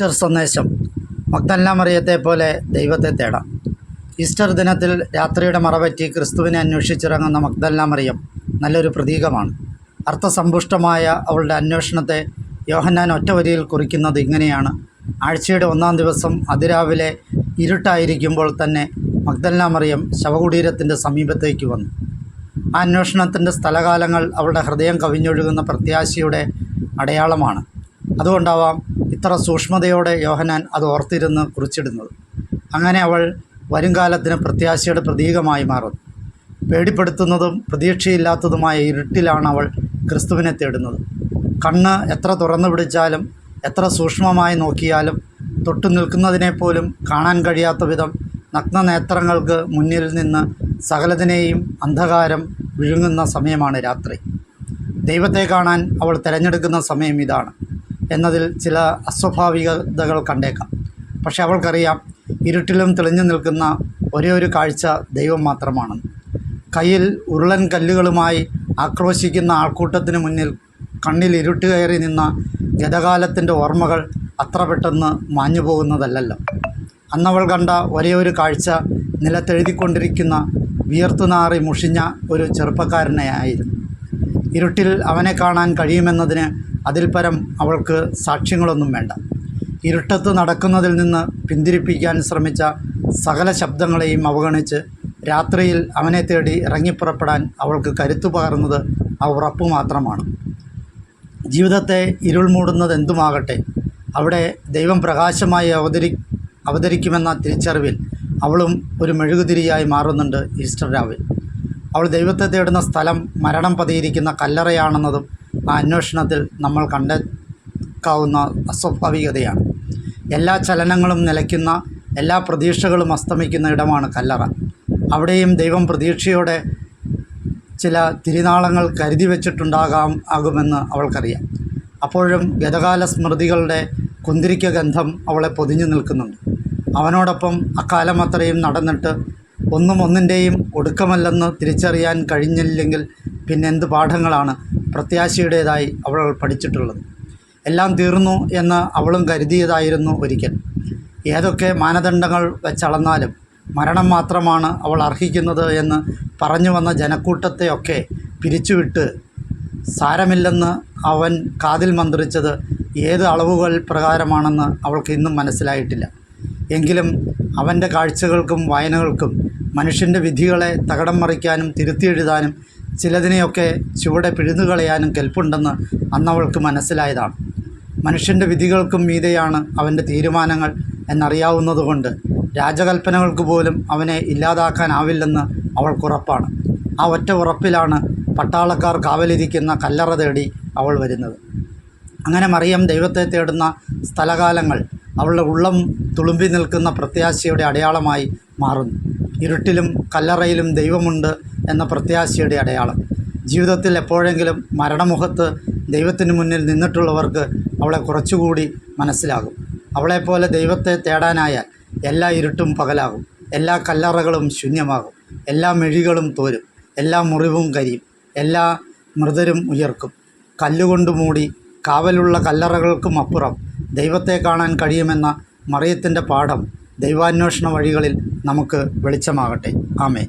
Easter സന്ദേശം മക്തല്ലാം മറിയത്തെ പോലെ ദൈവത്തെ തേടാം. ഈസ്റ്റർ ദിനത്തിൽ രാത്രിയുടെ മറപറ്റി ക്രിസ്തുവിനെ അന്വേഷിച്ചിറങ്ങുന്ന മക്തല്ലാം മറിയം നല്ലൊരു പ്രതീകമാണ്. അർത്ഥസമ്പുഷ്ടമായ അവളുടെ അന്വേഷണത്തെ യോഹന്നാൻ ഒറ്റ വരിയിൽ കുറിക്കുന്നത് ഇങ്ങനെയാണ്. ആഴ്ചയുടെ ഒന്നാം ദിവസം അതിരാവിലെ ഇരുട്ടായിരിക്കുമ്പോൾ തന്നെ മഗ്ദല്ല മറിയം ശവകുടീരത്തിന്റെ സമീപത്തേക്ക് വന്നു. ആ അന്വേഷണത്തിന്റെ സ്ഥലകാലങ്ങൾ അവളുടെ ഹൃദയം കവിഞ്ഞൊഴുകുന്ന പ്രത്യാശയുടെ അടയാളമാണ്. അതുകൊണ്ടാവാം ഇത്ര സൂക്ഷ്മതയോടെ യോഹനാൻ അത് ഓർത്തിരുന്ന് കുറിച്ചിടുന്നത്. അങ്ങനെ അവൾ വരുംകാലത്തിന് പ്രത്യാശയുടെ പ്രതീകമായി മാറുന്നു. പേടിപ്പെടുത്തുന്നതും പ്രതീക്ഷയില്ലാത്തതുമായ ഇരുട്ടിലാണ് അവൾ ക്രിസ്തുവിനെ തേടുന്നത്. കണ്ണ് എത്ര തുറന്നു പിടിച്ചാലും എത്ര സൂക്ഷ്മമായി നോക്കിയാലും തൊട്ടു നിൽക്കുന്നതിനെപ്പോലും കാണാൻ കഴിയാത്ത വിധം നഗ്നനേത്രങ്ങൾക്ക് മുന്നിൽ നിന്ന് സകലതിനെയും അന്ധകാരം വിഴുങ്ങുന്ന സമയമാണ് രാത്രി. ദൈവത്തെ കാണാൻ അവൾ തിരഞ്ഞെടുക്കുന്ന സമയം ഇതാണ്. എന്നതിൽ ചില അസ്വാഭാവികതകൾ കണ്ടേക്കാം. പക്ഷെ അവൾക്കറിയാം ഇരുട്ടിലും തെളിഞ്ഞു നിൽക്കുന്ന ഒരേ ഒരു കാഴ്ച ദൈവം മാത്രമാണെന്ന് കയ്യിൽ ഉരുളൻ കല്ലുകളുമായി ആക്രോശിക്കുന്ന ആൾക്കൂട്ടത്തിന് മുന്നിൽ കണ്ണിൽ ഇരുട്ട് കയറി നിന്ന ഗതകാലത്തിന്റെ ഓർമ്മകൾ അത്ര പെട്ടെന്ന് മാഞ്ഞു പോകുന്നതല്ലല്ലോ. അന്നവൾ കണ്ട ഒരേ ഒരു കാഴ്ച നിലത്തെഴുതിക്കൊണ്ടിരിക്കുന്ന വിയർത്തുനാറി മുഷിഞ്ഞ ഒരു ചെറുപ്പക്കാരനെ ആയിരുന്നു. ഇരുട്ടിൽ അവനെ കാണാൻ കഴിയുമെന്നതിന് അതിൽ പരം അവൾക്ക് സാക്ഷ്യങ്ങളൊന്നും വേണ്ട. ഇരുട്ടത്ത് നടക്കുന്നതിൽ നിന്ന് പിന്തിരിപ്പിക്കാൻ ശ്രമിച്ച സകല ശബ്ദങ്ങളെയും അവഗണിച്ച് രാത്രിയിൽ അവനെ തേടി ഇറങ്ങിപ്പുറപ്പെടാൻ അവൾക്ക് കരുത്തു പകർന്നത് ആ ഉറപ്പ് മാത്രമാണ്. ജീവിതത്തെ ഇരുൾ മൂടുന്നത് എന്തുമാകട്ടെ അവിടെ ദൈവം പ്രകാശമായി അവതരി അവതരിക്കുമെന്ന തിരിച്ചറിവിൽ അവളും ഒരു മെഴുകുതിരിയായി മാറുന്നുണ്ട് ഈസ്റ്റർ രാവിൽ. അവൾ ദൈവത്തെ തേടുന്ന സ്ഥലം മരണം പതിയിരിക്കുന്ന കല്ലറയാണെന്നതും അന്വേഷണത്തിൽ നമ്മൾ കണ്ടെത്താവുന്ന അസ്വാഭാവികതയാണ്. എല്ലാ ചലനങ്ങളും നിലയ്ക്കുന്ന എല്ലാ പ്രതീക്ഷകളും അസ്തമിക്കുന്ന ഇടമാണ് കല്ലറ. അവിടെയും ദൈവം പ്രതീക്ഷയോടെ ചില തിരുനാളങ്ങൾ കരുതി വച്ചിട്ടുണ്ടാകാം ആകുമെന്ന് അവൾക്കറിയാം. അപ്പോഴും ഗതകാല സ്മൃതികളുടെ കുന്തിരിക്ക ഗന്ധം അവളെ പൊതിഞ്ഞു നിൽക്കുന്നുണ്ട്. അവനോടൊപ്പം അക്കാലം അത്രയും നടന്നിട്ട് ഒന്നും ഒന്നിന്റെയും ഒടുക്കമല്ലെന്ന് തിരിച്ചറിയാൻ കഴിഞ്ഞില്ലെങ്കിൽ പിന്നെ എന്ത് പാഠങ്ങളാണ് പ്രത്യാശയുടേതായി അവൾ പഠിച്ചിട്ടുള്ളത്. എല്ലാം തീർന്നു എന്ന് അവളും കരുതിയതായിരുന്നു ഒരിക്കൽ. ഏതൊക്കെ മാനദണ്ഡങ്ങൾ വെച്ചളന്നാലും മരണം മാത്രമാണ് അവൾ അർഹിക്കുന്നത് എന്ന് പറഞ്ഞു വന്ന ജനക്കൂട്ടത്തെയൊക്കെ പിരിച്ചുവിട്ട് സാരമില്ലെന്ന് അവൻ കാതിൽ മന്ത്രിച്ചത് ഏത് അളവുകൾ പ്രകാരമാണെന്ന് അവൾക്ക് ഇന്നും മനസ്സിലായിട്ടില്ല. എങ്കിലും അവന്റെ കാഴ്ചകൾക്കും വായനകൾക്കും മനുഷ്യന്റെ വിധികളെ തകടം മറിക്കാനും തിരുത്തിയെഴുതാനും ചിലതിനെയൊക്കെ ചുവടെ പിഴുതുകളയാനും കെൽപ്പുണ്ടെന്ന് അന്നവൾക്ക് മനസ്സിലായതാണ്. മനുഷ്യന്റെ വിധികൾക്കും മീതെയാണ് അവന്റെ തീരുമാനങ്ങൾ എന്നറിയാവുന്നതുകൊണ്ട് രാജകൽപ്പനകൾക്ക് പോലും അവനെ ഇല്ലാതാക്കാനാവില്ലെന്ന് അവൾക്കുറപ്പാണ് ആ ഒറ്റ ഉറപ്പിലാണ് പട്ടാളക്കാർ കാവലിരിക്കുന്ന കല്ലറ തേടി അവൾ വരുന്നത്. അങ്ങനെ മറിയം ദൈവത്തെ തേടുന്ന സ്ഥലകാലങ്ങൾ അവളുടെ ഉള്ളം തുളുമ്പി നിൽക്കുന്ന പ്രത്യാശയുടെ അടയാളമായി മാറുന്നു. ഇരുട്ടിലും കല്ലറയിലും ദൈവമുണ്ട് എന്ന പ്രത്യാശയുടെ അടയാളം. ജീവിതത്തിൽ എപ്പോഴെങ്കിലും മരണമുഖത്ത് ദൈവത്തിന് മുന്നിൽ നിന്നിട്ടുള്ളവർക്ക് അവളെ കുറച്ചുകൂടി മനസ്സിലാകും. അവളെപ്പോലെ ദൈവത്തെ തേടാനായാൽ എല്ലാ ഇരുട്ടും പകലാകും. എല്ലാ കല്ലറകളും ശൂന്യമാകും. എല്ലാ മെഴികളും തോരും. എല്ലാ മുറിവും കരിയും. എല്ലാ മൃതരും ഉയർക്കും. കല്ലുകൊണ്ട് മൂടി കാവലുള്ള കല്ലറകൾക്കും അപ്പുറം ദൈവത്തെ കാണാൻ കഴിയുമെന്ന മറിയത്തിന്റെ പാഠം ദൈവാന്വേഷണ വഴികളിൽ നമുക്ക് വെളിച്ചമാകട്ടെ. ആമേ